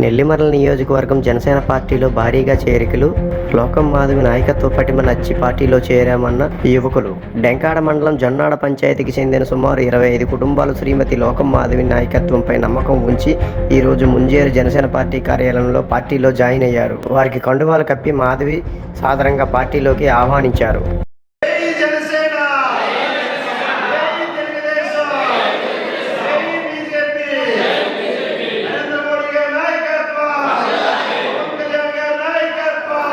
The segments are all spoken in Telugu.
నెల్లిమరల నియోజకవర్గం జనసేన పార్టీలో భారీగా చేరికలు లోకం మాధవి నాయకత్వ పటిమ నచ్చి పార్టీలో చేరామన్న యువకులు. డెంకాడ మండలం జొన్నాడ పంచాయతీకి చెందిన సుమారు ఇరవై ఐదు కుటుంబాలు శ్రీమతి లోకం మాధవి నాయకత్వంపై నమ్మకం ఉంచి ఈరోజు ముంజేరు జనసేన పార్టీ కార్యాలయంలో పార్టీలో జాయిన్ అయ్యారు. వారికి కండువాలు కప్పి మాధవి సాధారణంగా పార్టీలోకి ఆహ్వానించారు జై జనసేన జై తెలుగుదేశం జై బీజేపీ నరేంద్ర మోడీ గారి నాయకత్వం పవన్ కళ్యాణ్ గారి నాయకత్వం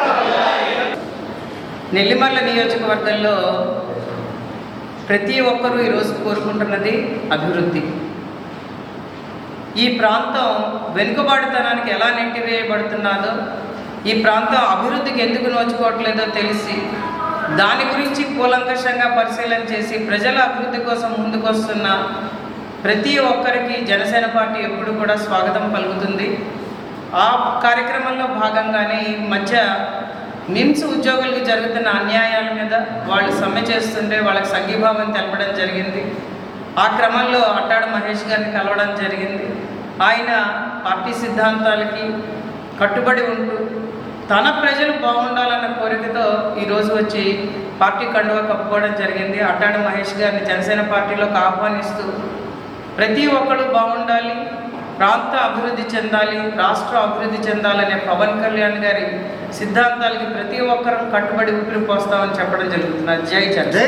నెల్లిమర్ల నియోజకవర్గంలో ప్రతి ఒక్కరూ ఈరోజు కోరుకుంటున్నది అభివృద్ధి. ఈ ప్రాంతం వెనుకబాటుతనానికి ఎలా నెట్టివేయబడుతున్నదో ఈ ప్రాంతం అభివృద్ధికి ఎందుకు నోచుకోవట్లేదో తెలిసి దాని గురించి కూలంకషంగా పరిశీలన చేసి ప్రజల అభివృద్ధి కోసం ముందుకొస్తున్న ప్రతి ఒక్కరికి జనసేన పార్టీ ఎప్పుడు కూడా స్వాగతం పలుకుతుంది. ఆ కార్యక్రమంలో భాగంగానే ఈ మధ్య నిమ్స్ ఉద్యోగులకు జరుగుతున్న అన్యాయాల మీద వాళ్ళు సమ్మె చేస్తుంటే వాళ్ళకి సంఘీభావం తెలపడం జరిగింది. ఆ క్రమంలో అట్టాడు మహేష్ గారిని కలవడం జరిగింది. ఆయన పార్టీ సిద్ధాంతాలకి కట్టుబడి ఉంటూ తన ప్రజలు బాగుండాలన్న కోరికతో ఈరోజు వచ్చి పార్టీ కండువా కప్పుకోవడం జరిగింది. అట్టాడు మహేష్ గారిని జనసేన పార్టీలోకి ఆహ్వానిస్తూ ప్రతి ఒక్కరు బాగుండాలి ప్రాంత అభివృద్ధి చెందాలి రాష్ట్ర అభివృద్ధి చెందాలనే పవన్ కళ్యాణ్ గారి సిద్ధాంతాలకి ప్రతి ఒక్కరం కట్టుబడి ఊపిరి పోస్తామని చెప్పడం జరుగుతున్నది జై జై